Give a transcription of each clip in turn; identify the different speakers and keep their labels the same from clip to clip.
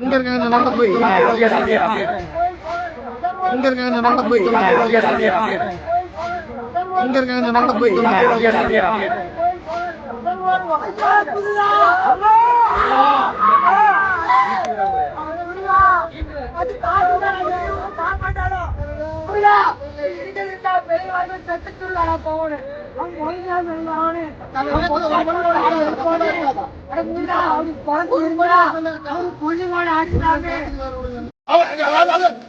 Speaker 1: இங்க இருக்காங்க நடந்து போய் இங்க இருக்காங்க நடந்து போய் இங்க இருக்காங்க நடந்து போய்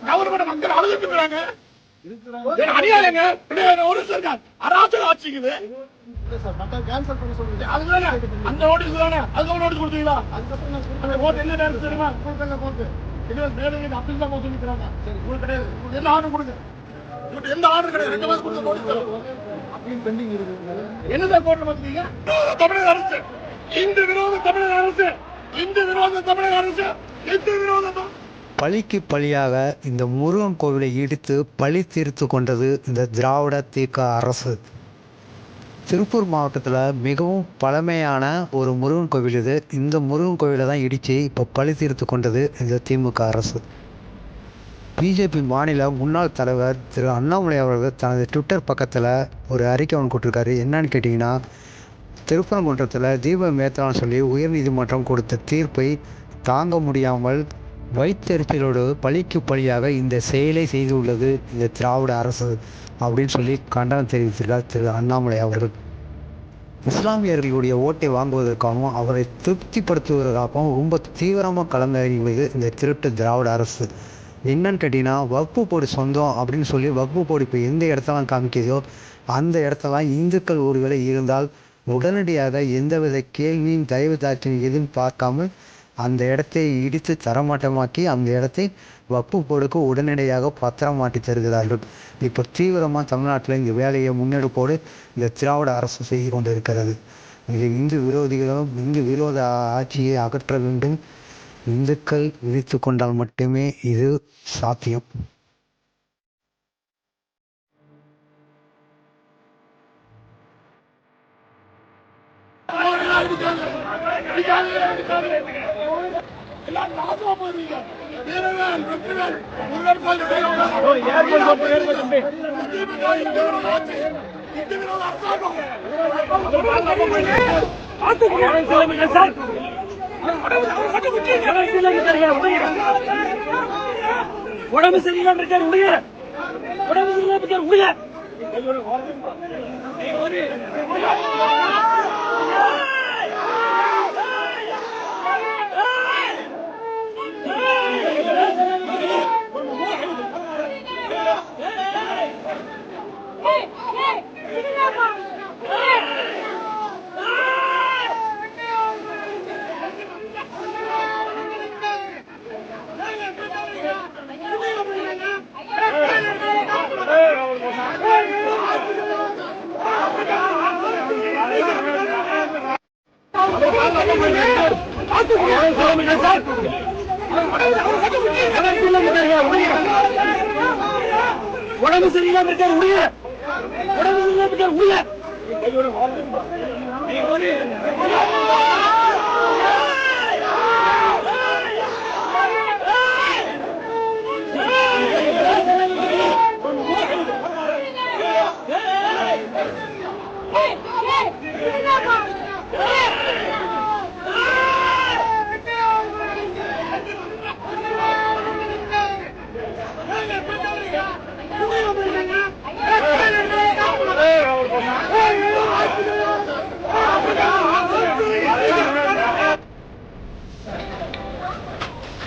Speaker 2: கவர்மெண்ட் மக்கள் அழுதுட்டு இருக்காங்க அநியாயங்க ஒரு அராஜக ஆட்சிக்குது. அதுதானே அந்த நோட்டீஸ் தானே? அதுக்கு நோட்டீஸ் கொடுத்தீங்களா? அந்த என்ன நேரம் தெரியுமா? இது மேலே அப்படி தான் சொல்லிக்கிறாங்க உங்களுக்கு கிடையாது. ஆர்டர் கொடுங்க. உங்களுக்கு எந்த ஆர்டர் கிடையாது. ரெண்டு மாசம் கொடுத்த நோட்டீஸ் என்னதான் கோர்ட்ல பார்த்தீங்க தமிழக அரசு. இந்து விரோத தமிழக அரசு. இந்து விரோத தமிழக அரசு. இந்து விரோத
Speaker 3: பழிக்கு பழியாக இந்த முருகன் கோவிலை இடித்து பழி தீர்த்து கொண்டது இந்த திராவிட திக அரசு. திருப்பூர் மாவட்டத்தில் மிகவும் பழமையான ஒரு முருகன் கோவில் இது. இந்த முருகன் கோவிலை தான் இடித்து இப்போ பழி தீர்த்து கொண்டது இந்த திமுக அரசு. பிஜேபி மாநில முன்னாள் தலைவர் திரு அண்ணாமலை அவர்கள் தனது ட்விட்டர் பக்கத்தில் ஒரு அறிக்கை ஒன்று கொடுத்துருக்காரு. என்னன்னு கேட்டிங்கன்னா திருப்பரங்குன்றத்தில் தீப மேத்தான்னு சொல்லி உயர்நீதிமன்றம் கொடுத்த தீர்ப்பை தாங்க முடியாமல் வைத்தெரிச்சலோடு பழிக்கு பழியாக இந்த செயலை செய்துள்ளது இந்த திராவிட அரசு அப்படின்னு சொல்லி கண்டனம் தெரிவித்திருக்கார் திரு அண்ணாமலை அவர்கள். இஸ்லாமியர்களுடைய ஓட்டை வாங்குவதற்காகவும் அவரை திருப்திப்படுத்துவதற்காகவும் ரொம்ப தீவிரமாக கலந்தறிவது இந்த திருட்டு திராவிட அரசு. என்னன்னு கேட்டிங்கன்னா வக்பு போடு சொந்தம் அப்படின்னு சொல்லி வக்பு போடு இப்போ எந்த இடத்தெல்லாம் காமிக்குதோ அந்த இடத்தெல்லாம் இந்துக்கள் ஒருவேளை இருந்தால் உடனடியாக எந்தவித கேள்வியும் தயவு தாட்சியும் எதுவும் பார்க்காம அந்த இடத்தை இடித்து தரமாட்டமாக்கி அந்த இடத்தை வப்பு போடுக்கு உடனடியாக பத்திரமாட்டி தருகிறார்கள். இப்போ தீவிரமாக தமிழ்நாட்டில் இந்த வேலையை முன்னெடுப்போடு இந்த திராவிட அரசு செய்து கொண்டிருக்கிறது. இந்து விரோதிகளும் இந்து விரோத ஆட்சியை அகற்ற வேண்டும். இந்துக்கள் விழித்து கொண்டால் மட்டுமே இது சாத்தியம்
Speaker 2: அரசாங்கம்.
Speaker 4: உடம்பு சரியில்லாம இருக்காரு உடைய. உடம்பு சரியில்லாம இருக்காரு உடைய. உடம்பு சரியில்லாம இருக்காரு விடுங்க உடம்பு சரியில்லாம இருக்காரு விடுங்க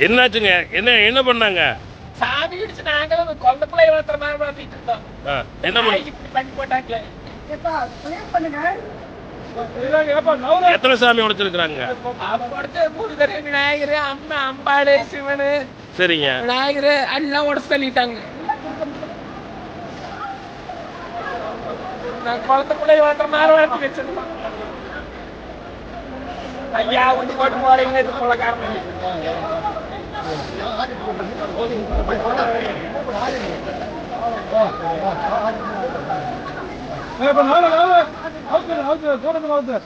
Speaker 5: என்னாச்சுங்க? என்ன என்ன பண்ணாங்க?
Speaker 4: சாமி இடிச்சு நாங்களும் கொல்ல பிள்ளை வளர்த்துற மாதிரி வளர்த்திட்டு இருந்தோம்.
Speaker 5: என்ன
Speaker 4: பண்ண போட்டாங்களே.
Speaker 5: எத்தனை சாமி உடைச்சிருக்கிறாங்க?
Speaker 4: அப்படுத்து முருகர் விநாயகர் அம்மா அம்பாடு சிவனு.
Speaker 5: சரிங்க.
Speaker 4: விநாயகர் எல்லாம் உடச்சு தள்ளிட்டாங்க. நான் குளத்து பிள்ளை வளர்த்துற மாதிரி வளர்த்து வச்சிருந்தோம் ஐயா ஒன்று போட்டு போறீங்க இது போல காரணம்